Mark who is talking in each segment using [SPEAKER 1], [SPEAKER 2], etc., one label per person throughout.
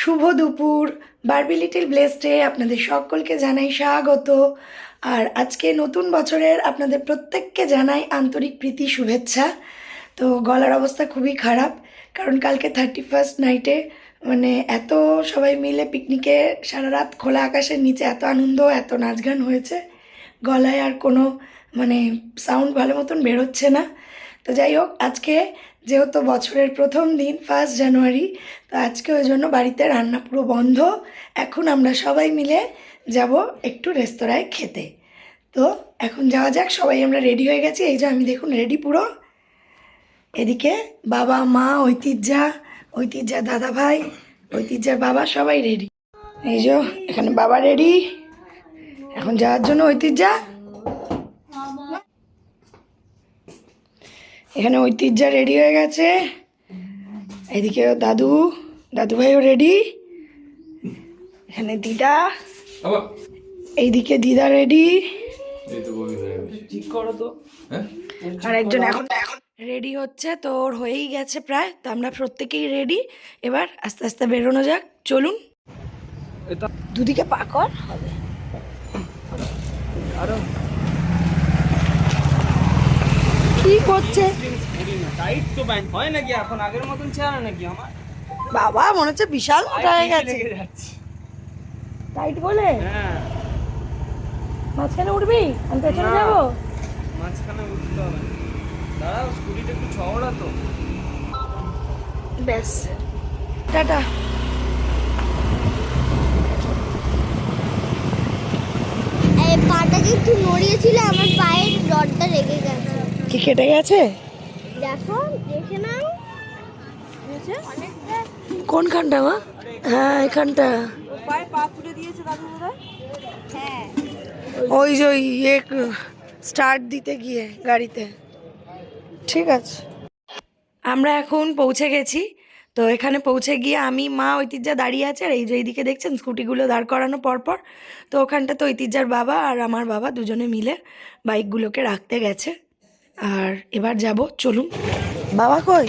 [SPEAKER 1] শুভ দুপুর। Barbie little ব্লেসডে আপনাদের সকলকে জানাই স্বাগত। আর আজকে নতুন বছরের আপনাদের প্রত্যেককে জানাই আন্তরিক প্রীতি, শুভেচ্ছা। তো গলার অবস্থা খুবই খারাপ, কারণ কালকে থার্টি ফার্স্ট নাইটে মানে এত সবাই মিলে পিকনিকে সারা রাত খোলা আকাশের নিচে এত আনন্দ, এত নাচ গান হয়েছে। গলায় আর কোনো মানে সাউন্ড ভালো মতন বেরোচ্ছে না। তো যাই হোক, আজকে যেহেতু বছরের প্রথম দিন ফার্স্ট জানুয়ারি তো আজকে ওই জন্য বাড়িতে রান্না পুরো বন্ধ। এখন আমরা সবাই মিলে যাব একটু রেস্তোরাঁয় খেতে। তো এখন যাওয়া যাক, সবাই আমরা রেডি হয়ে গেছি। এই যে আমি দেখুন রেডি পুরো। এদিকে বাবা, মা, ঐতিহ্যা ঐতিহ্যা দাদা ভাই, ঐতিহ্যার বাবা সবাই রেডি এই যে এখানে বাবা রেডি এখন যাওয়ার জন্য ঐতিহ্যা। এখানে ঐতিহ্যা রেডি হয়ে গেছে। এদিকে দাদু দাদু ভাইও রেডি এখানে দিদা। এইদিকে দিদা রেডি
[SPEAKER 2] হ্যাঁ
[SPEAKER 1] আর একজন এখন এখন রেডি হচ্ছে তো ওর হয়েই গেছে প্রায় তো আমরা প্রত্যেকেই রেডি এবার আস্তে আস্তে বেরোনো যাক চলুন। দুদিকে পাকর হবে
[SPEAKER 3] আরও
[SPEAKER 1] কি করছে
[SPEAKER 3] টাইট তো ব্যান্ড হয় নাকি এখন আগের মতন চেহারা নাকি আমার
[SPEAKER 1] বাবা মনে হচ্ছে বিশাল মোটা হয়ে গেছে। টাইট বলে?
[SPEAKER 3] হ্যাঁ
[SPEAKER 1] মাঝখানে উঠবি? আমি পেছনে
[SPEAKER 3] না।
[SPEAKER 1] যাব?
[SPEAKER 3] মাঝখানে উঠতে হবে। না। দাঁড়াও স্কুটিটা একটু চওড়া তো।
[SPEAKER 1] ব্যাস। টাটা।
[SPEAKER 4] এই পাটাকে একটু নড়িয়েছিল আমার পায়ের রডটা লেগে গেছে
[SPEAKER 1] কি কেটে গেছে?
[SPEAKER 4] দেখো দেখে নাও। অনেকটা।
[SPEAKER 1] কোনখানটা মা? হ্যাঁ এখানটা
[SPEAKER 4] হ্যাঁ।
[SPEAKER 1] ওই যে ওই ইয়ে স্টার্ট দিতে গিয়ে গাড়িতে। ঠিক আছে। আমরা এখন পৌঁছে গেছি। তো এখানে পৌঁছে গিয়ে আমি মা ঐতিহ্যা দাঁড়িয়ে আছে। আর এই যে এইদিকে দেখছেন স্কুটিগুলো দাঁড় করানো পরপর। তো ওখানটা তো ঐতিহ্যার বাবা আর আমার বাবা দুজনে মিলে বাইকগুলোকে রাখতে গেছে। আর এবার যাব চলুন। বাবা কই?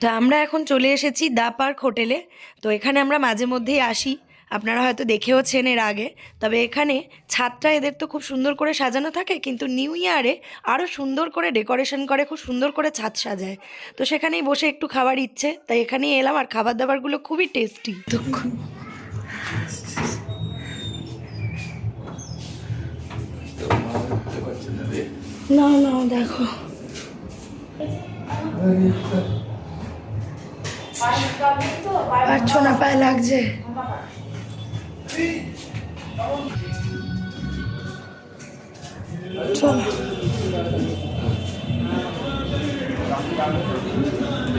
[SPEAKER 1] তা আমরা এখন চলে এসেছি দা পার্ক হোটেলে। তো এখানে আমরা মাঝে মধ্যেই আসি। আপনারা হয়তো দেখেওছেন এর আগে তবে এখানে ছাদটা এদের তো খুব সুন্দর করে সাজানো থাকে কিন্তু নিউ ইয়ারে আরও সুন্দর করে ডেকোরেশন করে খুব সুন্দর করে ছাদ সাজায়। তো সেখানেই বসে একটু খাবার ইচ্ছে তাই এখানেই এলাম আর খাবার দাবারগুলো খুবই টেস্টি। না না দেখো। পারছ না পায়ে লাগছে? চলো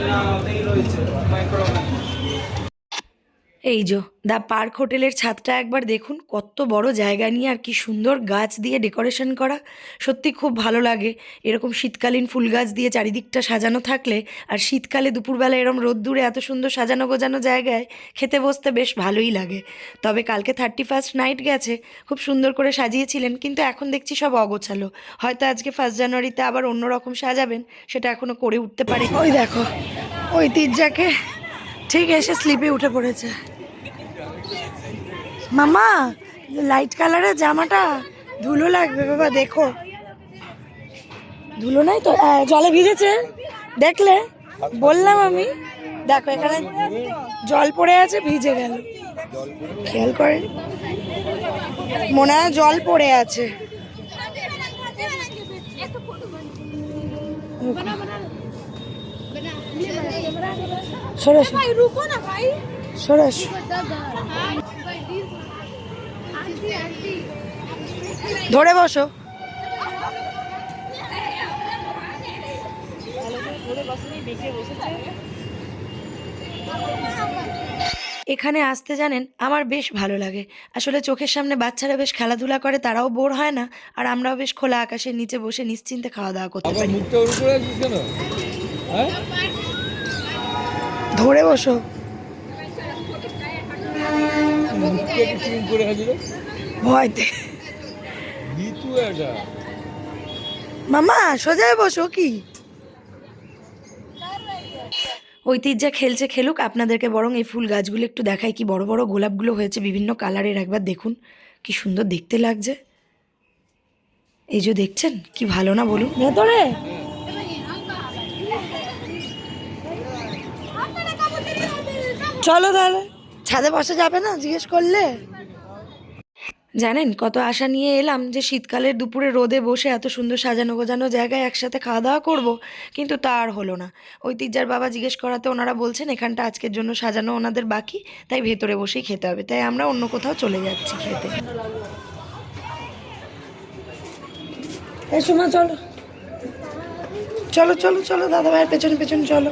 [SPEAKER 3] না ওটাই রয়েছে মাইক্রো
[SPEAKER 1] এই যে দ্য পার্ক হোটেলের ছাদটা একবার দেখুন, কত বড় জায়গা নিয়ে আর কি সুন্দর গাছ দিয়ে ডেকোরেশন করা। সত্যি খুব ভালো লাগে। এরকম শীতকালীন ফুল গাছ দিয়ে চারিদিকটা সাজানো থাকলে আর শীতকালে দুপুরবেলা এরম রোদ্দুরে এত সুন্দর সাজানো গোজানো জায়গায় খেতে বসতে বেশ ভালোই লাগে। তবে কালকে থার্টি ফার্স্ট নাইট গেছে, খুব সুন্দর করে সাজিয়েছিলেন, কিন্তু এখন দেখছি সব অগোছালো। হয়তো আজকে ফার্স্ট জানুয়ারিতে আবার অন্যরকম সাজাবেন, সেটা এখনও করে উঠতে পারে ওই দেখো, ঐতিহ্যাকে ঠিক এসে স্লিপে উঠে পড়েছে। মামা লাইট কালারের জামাটা ধুলো লাগবে বাবা দেখো। ধুলো নাই তো? জলে ভিজেছে। দেখলে? বললাম আমি। দেখো এখানে জল পড়ে আছে ভিজে গেল। খেয়াল করেন মনে হয় জল পড়ে আছে। সরে এসো। ধরে বসো। এখানে আসতে জানেন আমার বেশ ভালো লাগে। আসলে চোখের সামনে বাচ্চারা বেশ খেলাধুলা করে তারাও বোর হয় না আর আমরাও বেশ খোলা আকাশের নিচে বসে নিশ্চিন্তে খাওয়া দাওয়া করতে পারি।
[SPEAKER 2] হ্যাঁ?
[SPEAKER 1] ধরে বসো। ভয়তে। মামা সোজায় বসো কি? ঐতিহ্যা খেলছে খেলুক আপনাদেরকে বরং এই ফুল গাছগুলো একটু দেখাই কি বড় বড় গোলাপগুলো হয়েছে বিভিন্ন কালারের একবার দেখুন কি সুন্দর দেখতে লাগছে। এই যে দেখছেন কি ভালো না বলুন? ভেতরে! চলো তাহলে ছাদে বসা যাবে না জিজ্ঞেস করলে? জানেন, কত আশা নিয়ে এলাম যে শীতকালের দুপুরে রোদে বসে এত সুন্দর সাজানো গোজানো জায়গায় একসাথে খাওয়া দাওয়া করব, কিন্তু তা আর হলো না। ঐতিহ্যার বাবা জিজ্ঞেস করাতে ওনারা বলছেন, এখানটা আজকের জন্য সাজানো ওনাদের বাকি, তাই ভেতরে বসেই খেতে হবে। তাই আমরা অন্য কোথাও চলে যাচ্ছি খেতে। চলো। চলো চলো চলো দাদা ভাইয়ের পেছনে পেছনে চলো।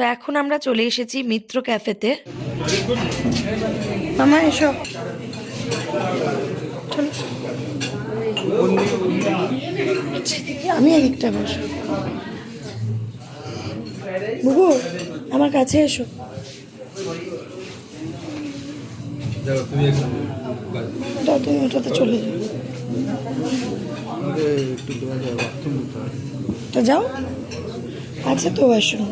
[SPEAKER 1] তো এখন আমরা চলে এসেছি মিত্র ক্যাফেতে। মামা এসো। চলো। আমি এদিকটা বসো। বুবু আমার কাছে এসো।
[SPEAKER 2] তুমি
[SPEAKER 1] ওটাতে চলে যাও। তা যাও। আছে তো বাসন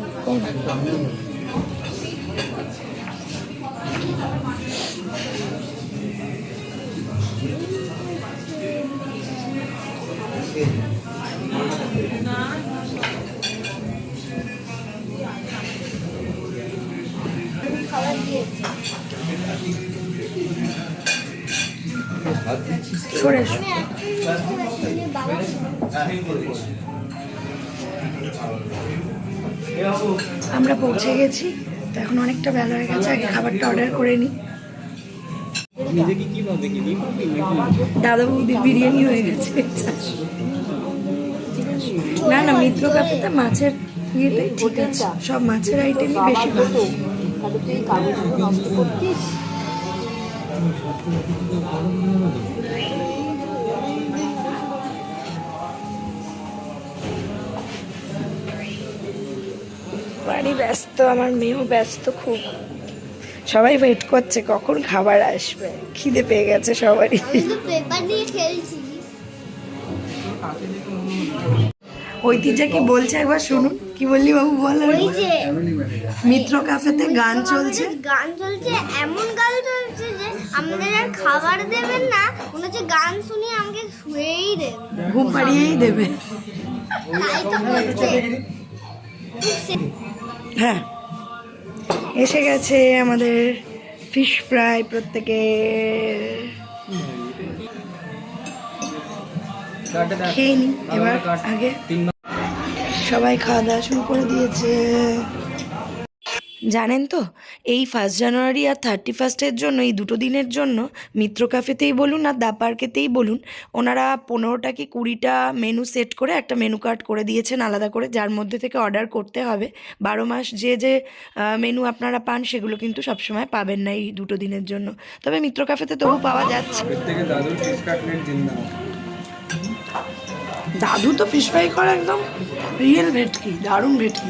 [SPEAKER 1] সরে এসো। আমরা পৌঁছে গেছি, তো এখন অনেকটা বেলা হয়ে গেছে, আগে খাবারটা অর্ডার করে নিই। দাদা বৌদি বিরিয়ানি হয়ে গেছে না না, মিত্র কাফেতে মাছের ইয়েটাই ঠিক আছে, সব মাছের আইটেমই বেশি ভালো বাড়ি ব্যস্ত আমার মেয়েও ব্যস্ত খুব। সবাই ওয়েট করছে কখন খাবার আসবে। খিদে পেয়ে গেছে সবারই।
[SPEAKER 4] আমি তো পেপার নিয়ে খেলছি
[SPEAKER 1] ঐতিহ্য কি বলছে একবার শুনুন। কি বললি বাবু বল
[SPEAKER 4] যে
[SPEAKER 1] মিত্র কাফেতে গান চলছে?
[SPEAKER 4] গান চলছে এমন গান চলছে যে আমাদের আর খাবার দেবেন না মনে হচ্ছে গান শুনিয়ে আমাকে শুয়েই দেবেন
[SPEAKER 1] ঘুম পাড়িয়েই দেবে।
[SPEAKER 4] তাই তো বলছে
[SPEAKER 1] হ্যাঁ। এসে গেছে আমাদের ফিশ ফ্রাই প্রত্যেকে। খেয়ে নি, এবার আগে। সবাই খাওয়া দাওয়া শুরু করে দিয়েছে। জানেন তো এই ফার্স্ট জানুয়ারি আর থার্টি ফার্স্টের জন্য এই দুটো দিনের জন্য মিত্র ক্যাফেতেই বলুন আর দা পার্কেতেই বলুন ওনারা পনেরোটা কি কুড়িটা মেনু সেট করে একটা মেনু কার্ড করে দিয়েছেন আলাদা করে যার মধ্যে থেকে অর্ডার করতে হবে। বারো মাস যে যে মেনু আপনারা পান সেগুলো কিন্তু সবসময় পাবেন না এই দুটো দিনের জন্য। তবে মিত্র ক্যাফেতে তবু পাওয়া যাচ্ছে। দাদু তো ফিশ ফ্রাই করে একদম রিয়েল ভেটকি দারুণ ভেটকি।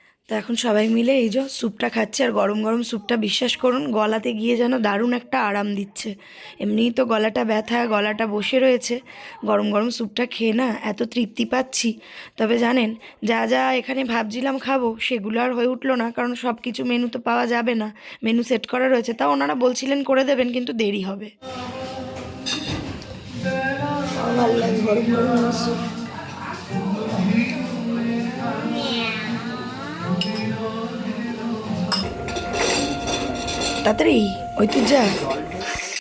[SPEAKER 1] তো এখন সবাই মিলে এই যে স্যুপটা খাচ্ছে আর গরম গরম স্যুপটা বিশ্বাস করুন, গলাতে গিয়ে যেন দারুণ একটা আরাম দিচ্ছে। এমনিই তো গলাটা ব্যথা, গলাটা বসে রয়েছে। গরম গরম স্যুপটা খেয়ে না এত তৃপ্তি পাচ্ছি। তবে জানেন, যা যা এখানে ভাবছিলাম খাব সেগুলো আর হয়ে উঠল না, কারণ সব কিছু মেনু তো পাওয়া যাবে না। মেনু সেট করা রয়েছে তাও ওনারা বলছিলেন করে দেবেন, কিন্তু দেরি হবে। লাগে গরম গরম স্যুপ। তাড়াতাড়ি ওই তো যা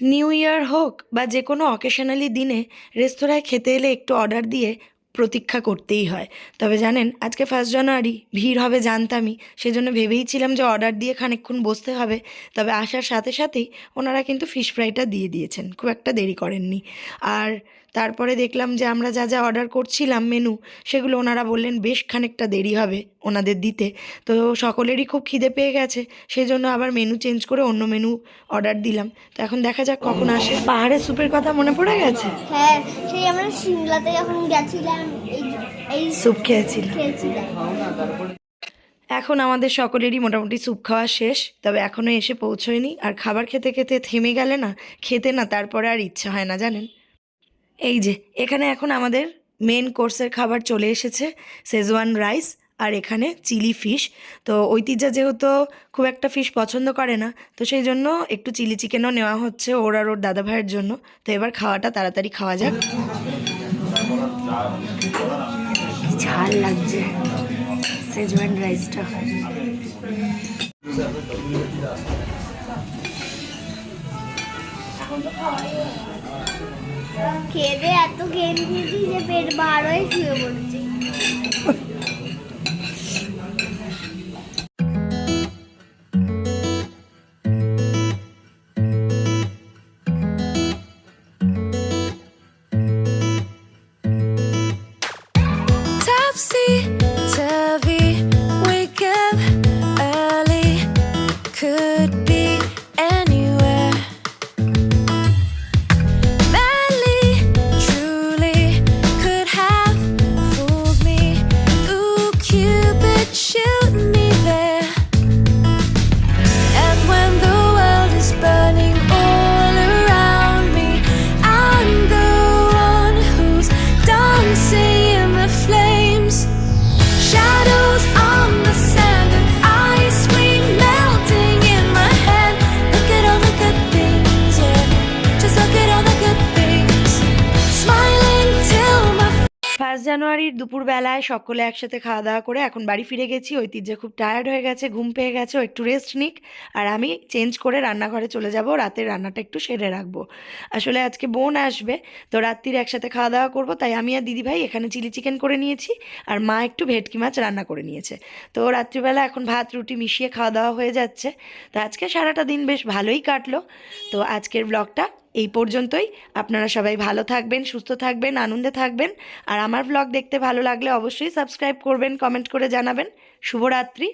[SPEAKER 1] নিউ ইয়ার হোক বা যে কোনো অকেশনালি দিনে রেস্তোরাঁয় খেতে এলে একটু অর্ডার দিয়ে প্রতীক্ষা করতেই হয়। তবে জানেন, আজকে ফার্স্ট জানুয়ারি ভিড় হবে জানতামই। সেজন্য ভেবেইছিলাম যে অর্ডার দিয়ে খানিকক্ষণ বসতে হবে। তবে আসার সাথে সাথেই ওনারা কিন্তু ফিশ ফ্রাইটা দিয়ে দিয়েছেন। খুব একটা দেরি করেননি। আর তারপরে দেখলাম যে আমরা যা যা অর্ডার করছিলাম মেনু সেগুলো ওনারা বললেন বেশ খানিকটা দেরি হবে ওনাদের দিতে। তো সকলেরই খুব খিদে পেয়ে গেছে সেই জন্য আবার মেনু চেঞ্জ করে অন্য মেনু অর্ডার দিলাম। তো এখন দেখা যাক কখন আসে। পাহাড়ের স্যুপের কথা মনে পড়ে গেছে?
[SPEAKER 4] হ্যাঁ সেই আমরা সিমলাতে যখন গেছিলাম এই
[SPEAKER 1] স্যুপ খেয়েছিলাম। এখন আমাদের সকলেরই মোটামুটি স্যুপ খাওয়া শেষ তবে এখনও এসে পৌঁছয়নি। আর খাবার খেতে খেতে থেমে গেলে না খেতে না তারপরে আর ইচ্ছা হয় না জানেন? এই যে, এখানে এখন আমাদের মেন কোর্সের খাবার চলে এসেছে শেজওয়ান রাইস আর এখানে চিলি ফিশ তো ঐতিহ্যা যেহেতু খুব একটা ফিশ পছন্দ করে না, তো সেই জন্য একটু চিলি চিকেনও নেওয়া হচ্ছে ওর আর ওর দাদা ভাইয়ের জন্য। তো এবার খাওয়াটা তাড়াতাড়ি খাওয়া যাক। ঝাল লাগছে শেজওয়ান রাইসটা
[SPEAKER 4] খেয়ে এত গেম খেয়েছি যে পেট বার হয়ে শুয়ে পড়েছি
[SPEAKER 1] ফার্স্ট জানুয়ারির দুপুরবেলায় সকলে একসাথে খাওয়া দাওয়া করে এখন বাড়ি ফিরে গেছি। ঐতিহ্যে খুব টায়ার্ড হয়ে গেছে, ঘুম পেয়ে গেছে একটু রেস্ট নিক। আর আমি চেঞ্জ করে রান্নাঘরে চলে যাব, রাতের রান্নাটা একটু সেরে রাখব। আসলে আজকে বোন আসবে, তো রাত্রির একসাথে খাওয়া দাওয়া করব, তাই আমি আর দিদিভাই এখানে চিলি চিকেন করে নিয়েছি, আর মা একটু ভেটকি মাছ রান্না করে নিয়েছে। তো রাত্রিবেলা এখন ভাত, রুটি মিশিয়ে খাওয়া দাওয়া হয়ে যাচ্ছে। তো আজকে সারাটা দিন বেশ ভালোই কাটলো। তো আজকের ব্লগটা এই পর্যন্তই। আপনারা সবাই ভালো থাকবেন, সুস্থ থাকবেন, আনন্দে থাকবেন। আর আমার ব্লগ দেখতে ভালো লাগলে অবশ্যই সাবস্ক্রাইব করবেন কমেন্ট করে জানাবেন। শুভরাত্রি।